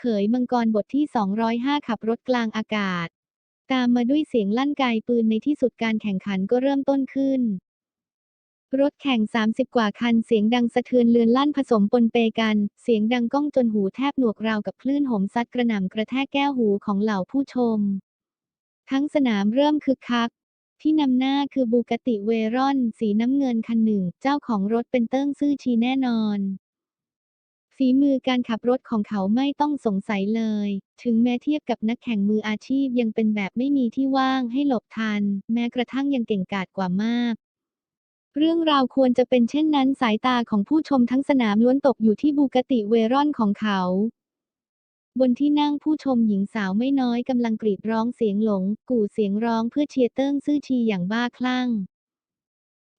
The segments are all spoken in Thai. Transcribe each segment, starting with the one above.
เขยมังกรบทที่ 205 ขับรถกลางอากาศ ตามมาด้วยเสียงลั่นไกปืนในที่สุดการแข่งขันก็เริ่มต้นขึ้น รถแข่ง 30 กว่าคันเสียงดังสะเทือนเลือนลั่นผสมปนเปกัน เสียงดังก้องจนหูแทบหนวกราวกับคลื่นโหมซัดกระหน่ำกระแทกแก้วหูของเหล่าผู้ชม ทั้งสนามเริ่มคึกคักที่นำหน้าคือบูกติเวรอน สีน้ำเงินคันหนึ่ง เจ้าของรถเป็นเติ้งซื่อชีแน่นอน ฝีมือการขับรถของเขาไม่ต้องสงสัยเลย ถึงแม้เทียบกับนักแข่งมืออาชีพยังเป็นแบบไม่มีที่ว่างให้หลบทัน แม้กระทั่งยังเก่งกาจกว่ามาก เรื่องราวควรจะเป็นเช่นนั้นสายตาของผู้ชมทั้งสนามล้วนตกอยู่ที่บูกติเวรอนของเขา บนที่นั่งผู้ชมหญิงสาวไม่น้อยกำลังกรีดร้องเสียงหลง กู่เสียงร้องเพื่อเชียร์เติ้งซื่อชีอย่างบ้าคลั่ง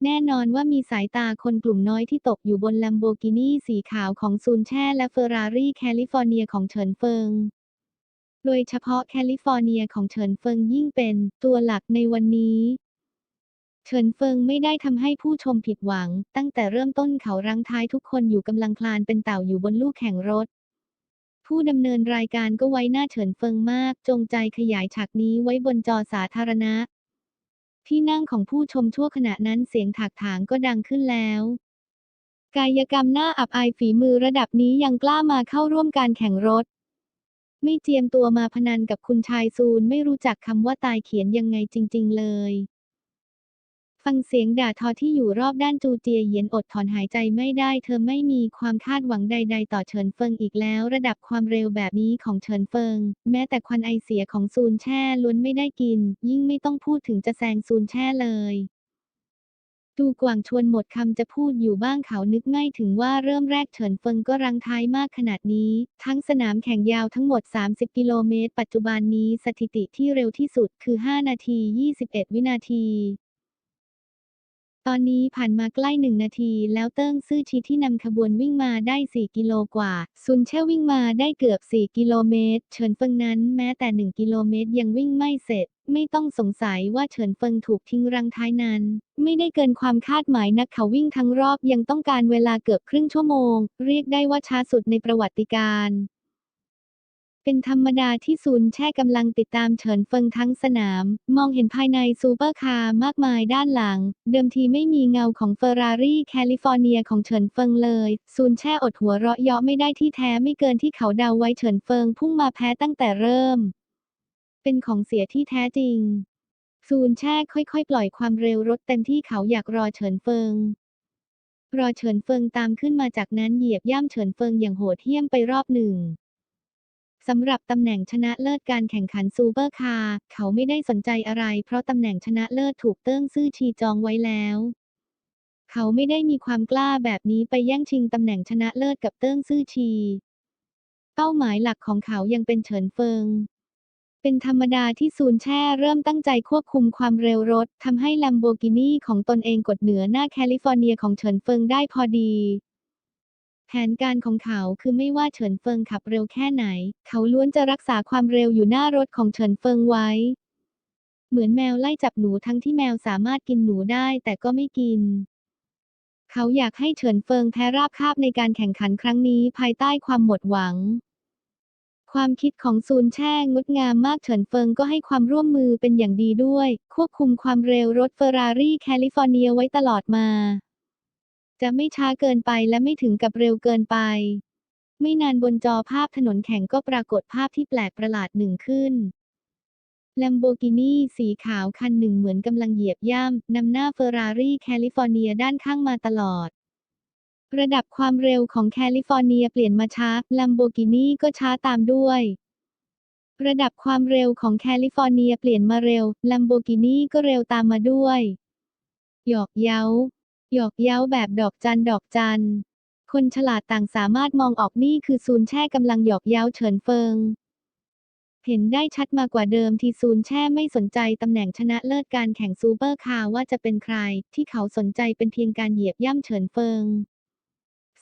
แน่นอนว่ามีสายตาคนกลุ่มน้อยที่ตกอยู่บนลัมโบกินีสีขาวของซูนแช่และเฟอร์รารี่แคลิฟอร์เนียของเฉินเฟิง โดยเฉพาะแคลิฟอร์เนียของเฉินเฟิงยิ่งเป็นตัวหลักในวันนี้ เฉินเฟิงไม่ได้ทำให้ผู้ชมผิดหวัง ตั้งแต่เริ่มต้นเขารังท้ายทุกคนอยู่กำลังคลานเป็นเต่าอยู่บนลูกแข่งรถ ผู้ดำเนินรายการก็ไว้หน้าเฉินเฟิงมาก จงใจขยายฉากนี้ไว้บนจอสาธารณะ ที่นั่งของผู้ชมชั่วขณะนั้นเสียงถากถางก็ดังขึ้นแล้ว กายกรรมหน้าอับอายฝีมือระดับนี้ยังกล้ามาเข้าร่วมการแข่งรถ ไม่เจียมตัวมาพนันกับคุณชายซูนไม่รู้จักคำว่าตายเขียนยังไงจริง ๆ เลย ฟังเสียงด่าทอที่อยู่รอบด้านจูเจียเยียนอดถอนหายใจไม่ได้ เธอไม่มีความคาดหวังใด ๆ ต่อเฉินเฟิงอีกแล้ว ระดับความเร็วแบบนี้ของเฉินเฟิง แม้แต่ควันไอเสียของซูนแช่ล้วนไม่ได้กิน ยิ่งไม่ต้องพูดถึงจะแซงซูนแช่เลยดูกวางชวนหมดคำจะพูดอยู่บ้างเขานึกไม่ถึงว่าเริ่มแรกเฉินเฟิงก็รังท้ายมากขนาดนี้ ทั้งสนามแข่งยาวทั้งหมด 30 กิโลเมตร ปัจจุบันนี้สถิติที่เร็วที่สุดคือ 5 นาที 21 วินาที ตอนนี้ผ่านมาใกล้หนึ่งนาทีแล้วเติ้งซื่อชีที่นำขบวนวิ่งมาได้ 4 กิโลกว่า ซุนแช่วิ่งมาได้เกือบ 4 กิโลเมตร เฉินเฟิงนั้นแม้แต่ 1 กิโลเมตรยังวิ่งไม่เสร็จ ไม่ต้องสงสัยว่าเฉินเฟิงถูกทิ้งรังท้ายนั้น ไม่ได้เกินความคาดหมายนักเขาวิ่งทั้งรอบยังต้องการเวลาเกือบครึ่งชั่วโมง เรียกได้ว่าช้าสุดในประวัติการ์ เป็นธรรมดาที่ซูนแช่กำลังติดตามเฉินเฟิงทั้งสนาม มองเห็นภายในซูเปอร์คาร์มากมายด้านหลัง เดิมทีไม่มีเงาของเฟอร์รารี่แคลิฟอร์เนียของเฉินเฟิงเลยซูนแช่อดหัวเราะเยาะไม่ได้ที่แท้ไม่เกินที่เขาเดาไว้เฉินเฟิงพุ่งมาแพ้ตั้งแต่เริ่ม เป็นของเสียที่แท้จริงซูนแช่ค่อยๆ ปล่อยความเร็วรถเต็มที่เขาอยากรอเฉินเฟิงรอเฉินเฟิงตามขึ้นมาจากนั้นเหยียบย่ำเฉินเฟิงอย่างโหดเหี้ยมไปรอบหนึ่ง สำหรับตำแหน่งชนะเลิศการแข่งขันซูเปอร์คาร์เขาไม่ได้สนใจอะไร เพราะตำแหน่งชนะเลิศถูกเติ้งซื่อชีจองไว้แล้ว เขาไม่ได้มีความกล้าแบบนี้ไปแย่งชิงตำแหน่งชนะเลิศกับเติ้งซื่อชี เป้าหมายหลักของเขายังเป็นเฉินเฟิง เป็นธรรมดาที่ซูนแช่เริ่มตั้งใจควบคุมความเร็วรถทำให้ลัมโบกินีของตนเองกดเหนือหน้าแคลิฟอร์เนียของเฉินเฟิงได้พอดี แผนการของเขาคือไม่ว่าเฉินเฟิงขับเร็วแค่ไหน เขาล้วนจะรักษาความเร็วอยู่หน้ารถของเฉินเฟิงไว้ เหมือนแมวไล่จับหนูทั้งที่แมวสามารถกินหนูได้แต่ก็ไม่กิน เขาอยากให้เฉินเฟิงแพ้ราบคาบในการแข่งขันครั้งนี้ภายใต้ความหมดหวัง ความคิดของซูนแช่งดงามมากเฉินเฟิงก็ให้ความร่วมมือเป็นอย่างดีด้วย ควบคุมความเร็วรถเฟอร์รารี่แคลิฟอร์เนียไว้ตลอดมา จะไม่ช้าเกินไปและไม่ถึงกับเร็วเกินไป ไม่นานบนจอภาพถนนแข่งก็ปรากฏภาพที่แปลกประหลาดหนึ่งขึ้น Lamborghini สีขาวคันหนึ่งเหมือนกำลังเหยียบย่ำนำหน้าเฟอร์รารี่แคลิฟอร์เนียด้านข้างมาตลอด ระดับความเร็วของแคลิฟอร์เนียเปลี่ยนมาช้า Lamborghini ก็ช้าตามด้วย ระดับความเร็วของแคลิฟอร์เนียเปลี่ยนมาเร็ว Lamborghini ก็เร็วตามมาด้วย หยอกเย้า หยอกเย้าแบบดอกจันดอกจัน คนฉลาดต่างสามารถมองออกนี่คือซูนแช่กำลังหยอกเย้าเฉินเฟิง เห็นได้ชัดมากกว่าเดิมที่ซูนแช่ไม่สนใจตำแหน่งชนะเลิศการแข่งซูเปอร์คาร์ว่าจะเป็นใคร ที่เขาสนใจเป็นเพียงการเหยียบย่ำเฉินเฟิง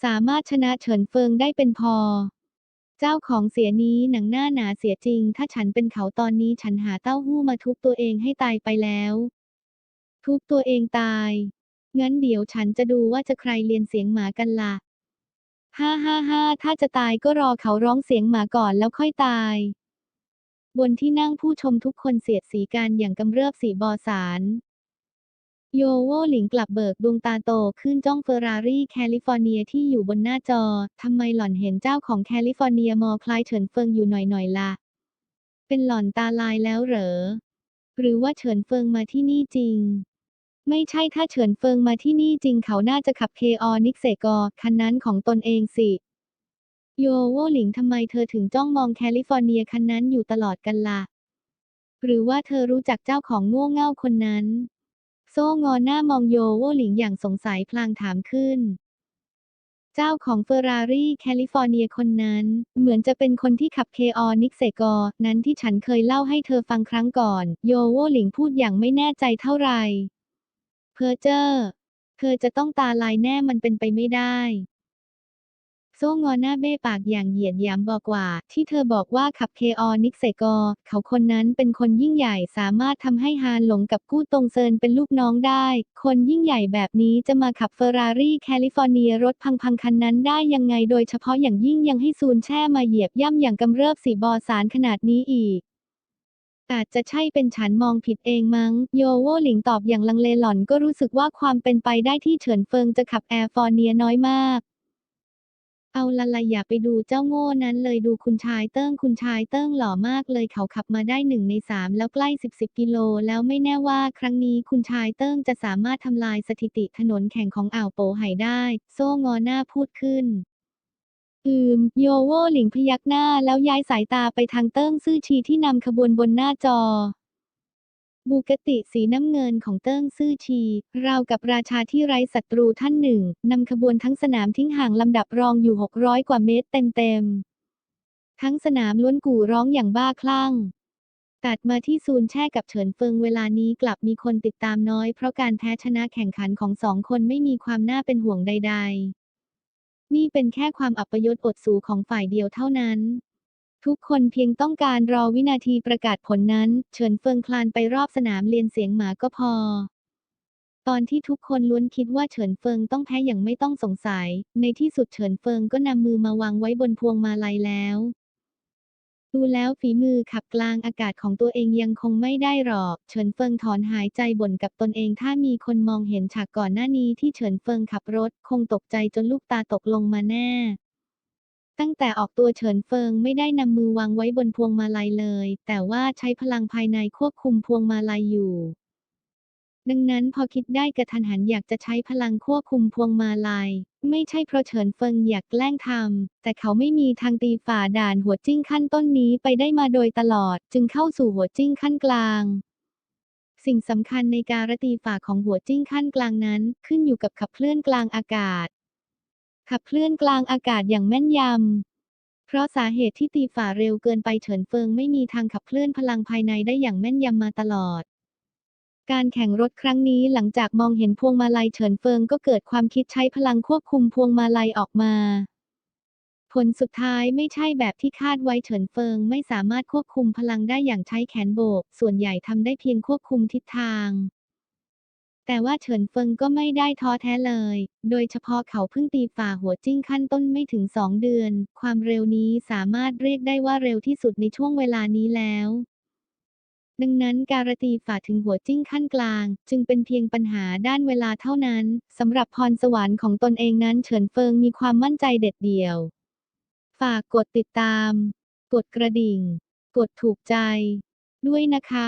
สามารถชนะเฉินเฟิงได้เป็นพอ เจ้าของเสียนี้หนังหน้าหนาเสียจริง ถ้าฉันเป็นเขาตอนนี้ฉันหาเต้าหู้มาทุบตัวเองให้ตายไปแล้ว ทุบตัวเองตาย งั้นเดี๋ยวฉันจะดูว่าจะใครเรียนเสียงหมากันละ่ะ ฮ่าฮ่าฮ่าถ้าจะตายก็รอเขาร้องเสียงหมาก่อนแล้วค่อยตาย บนที่นั่งผู้ชมทุกคนเสียดสีกันอย่างกำเริบสีบอสารโยโวหลิงกลับเบิกดวงตาโตขึ้นจ้องเฟอร์รารี่แคลิฟอร์เนียที่อยู่บนหน้าจอ ทำไมหล่อนเห็นเจ้าของแคลิฟอร์เนียมอคล้ายเฉินเฟิงอยู่หน่อยๆล่ะ เป็นหล่อนตาลายแล้วเหรอ หรือว่าเฉินเฟิงมาที่นี่จริง ไม่ใช่ถ้าเฉินเฟิงมาที่นี่จริงเขาน่าจะขับเคออนิกเซกอคันนั้นของตนเองสิ โยโวหลิงทำไมเธอถึงจ้องมองแคลิฟอร์เนียคันนั้นอยู่ตลอดกันละ่ะ หรือว่าเธอรู้จักเจ้าของโง่เง่าคนนั้น โซ่งอหน้ามองโยโวหลิงอย่างสงสัยพลางถามขึ้นเจ้าของเฟอร์รารี่แคลิฟอร์เนียคนนั้น เหมือนจะเป็นคนที่ขับเคออนิกเซกอนั้นที่ฉันเคยเล่าให้เธอฟังครั้งก่อน โยโวหลิงพูดอย่างไม่แน่ใจเท่าไหร่ เพอเจอร์เธอจะต้องตาลายแน่มันเป็นไปไม่ได้โซ่งอหน้าเบ้ปากอย่างเหยียดหยามบอกว่า ที่เธอบอกว่าขับเคออนิกเซกอ เขาคนนั้นเป็นคนยิ่งใหญ่สามารถทำให้ฮานหลงกับกู้ตรงเซินเป็นลูกน้องได้ คนยิ่งใหญ่แบบนี้จะมาขับเฟอร์รารี่แคลิฟอร์เนียรถพังๆคันนั้นได้ยังไงโดยเฉพาะอย่างยิ่งยังให้ซูนแช่มาเหยียบย่ำอย่างกำเริบสีบอสารขนาดนี้อีก อาจจะใช่เป็นฉันมองผิดเองมั้ง โยโวหลิงตอบอย่างลังเลหล่อนก็รู้สึกว่าความเป็นไปได้ที่เฉินเฟิงจะขับแอร์ฟอร์เนียน้อยมาก เอาละละอย่าไปดูเจ้าโง่นั้นเลยดูคุณชายเติ้งคุณชายเติ้งหล่อมากเลยเขาขับมาได้หนึ่งในสามแล้วใกล้สิบสิบกิโลแล้วไม่แน่ว่าครั้งนี้คุณชายเติ้งจะสามารถทำลายสถิติถนนแข่งของอ่าวโปไห่ได้ โซ่งอหน้าพูดขึ้น อืม โยโวหลิงพยักหน้าแล้วย้ายสายตาไปทางเติ้งซื่อชีที่นำขบวนบนหน้าจอ บูกติสีน้ำเงินของเติ้งซื่อชี ราวกับราชาที่ไร้ศัตรูท่านหนึ่งนำขบวนทั้งสนามทิ้งห่างลำดับรองอยู่ 600 กว่าเมตรเต็มๆ ทั้งสนามล้วนกู่ร้องอย่างบ้าคลั่งตัดมาที่ซูนแช่กับเฉินเฟิงเวลานี้กลับมีคนติดตามน้อยเพราะการแพ้ชนะแข่งขันของสองคนไม่มีความน่าเป็นห่วงใด ๆ นี่เป็นแค่ความอัปยศอดสูของฝ่ายเดียวเท่านั้น ทุกคนเพียงต้องการรอวินาทีประกาศผลนั้น เฉินเฟิงคลานไปรอบสนามเรียนเสียงหมาก็พอ ตอนที่ทุกคนล้วนคิดว่าเฉินเฟิงต้องแพ้อย่างไม่ต้องสงสัย ในที่สุดเฉินเฟิงก็นำมือมาวางไว้บนพวงมาลัยแล้ว ดูแล้วฝีมือขับกลางอากาศของตัวเองยังคงไม่ได้หรอก เฉินเฟิงถอนหายใจบ่นกับตนเองถ้ามีคนมองเห็นฉากก่อนหน้านี้ที่เฉินเฟิงขับรถ คงตกใจจนลูกตาตกลงมาแน่ ตั้งแต่ออกตัวเฉินเฟิงไม่ได้นำมือวางไว้บนพวงมาลัยเลย แต่ว่าใช้พลังภายในควบคุมพวงมาลัยอยู่ดังนั้นพอคิดได้กระทันหันอยากจะใช้พลังควบคุมพวงมาลัย ไม่ใช่เพราะเฉินเฟิงอยากแกล้งทำ แต่เขาไม่มีทางตีฝ่าด่านหัวจิ้งขั้นต้นนี้ไปได้มาโดยตลอด จึงเข้าสู่หัวจิ้งขั้นกลาง สิ่งสำคัญในการตีฝ่าของหัวจิ้งขั้นกลางนั้น ขึ้นอยู่กับขับเคลื่อนกลางอากาศ ขับเคลื่อนกลางอากาศอย่างแม่นยำ เพราะสาเหตุที่ตีฝ่าเร็วเกินไปเฉินเฟิงไม่มีทางขับเคลื่อนพลังภายในได้อย่างแม่นยำมาตลอด การแข่งรถครั้งนี้หลังจากมองเห็นพวงมาลัยเฉินเฟิงก็เกิดความคิดใช้พลังควบคุมพวงมาลัยออกมา ผลสุดท้ายไม่ใช่แบบที่คาดไว้เฉินเฟิงไม่สามารถควบคุมพลังได้อย่างใช้แขนโบก ส่วนใหญ่ทำได้เพียงควบคุมทิศทาง แต่ว่าเฉินเฟิงก็ไม่ได้ท้อแท้เลย โดยเฉพาะเขาเพิ่งตีฝ่าหัวจิ้งขั้นต้นไม่ถึงสองเดือน ความเร็วนี้สามารถเรียกได้ว่าเร็วที่สุดในช่วงเวลานี้แล้ว ดังนั้นการตีฝ่าถึงหัวจิ้งขั้นกลาง จึงเป็นเพียงปัญหาด้านเวลาเท่านั้นสำหรับพรสวรรค์ของตนเองนั้นเฉินเฟิงมีความมั่นใจเด็ดเดี่ยว ฝากกดติดตาม กดกระดิ่ง กดถูกใจ ด้วยนะคะ